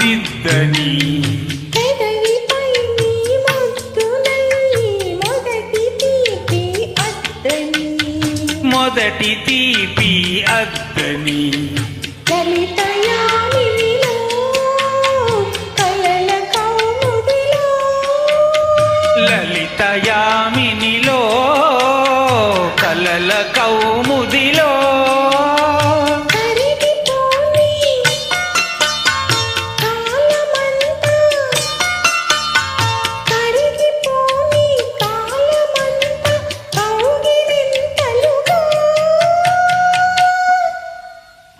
దిద్దని మొదటి తీపి అద్దని. మొదటి కౌముదిలో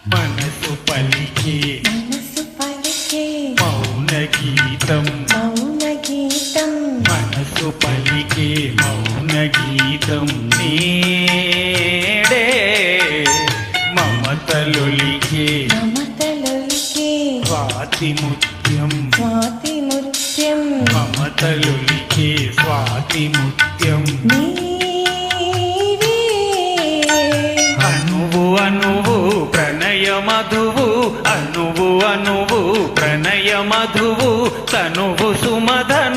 మనసు పలికే మనసు పలికే మౌన గీతం మౌన గీతం మనసు పలికే మౌన గీతం నేడే మమతలొలికే మమతలొలికే స్వాతి ముత్యం. స్వాతి ముత్యం. మమతలొలికే స్వాతి ముత్యం. నీవే. అణువు అణువు ప్రణయ మధువు అణువు అణువు ప్రణయ మధువు తనువు సుమధను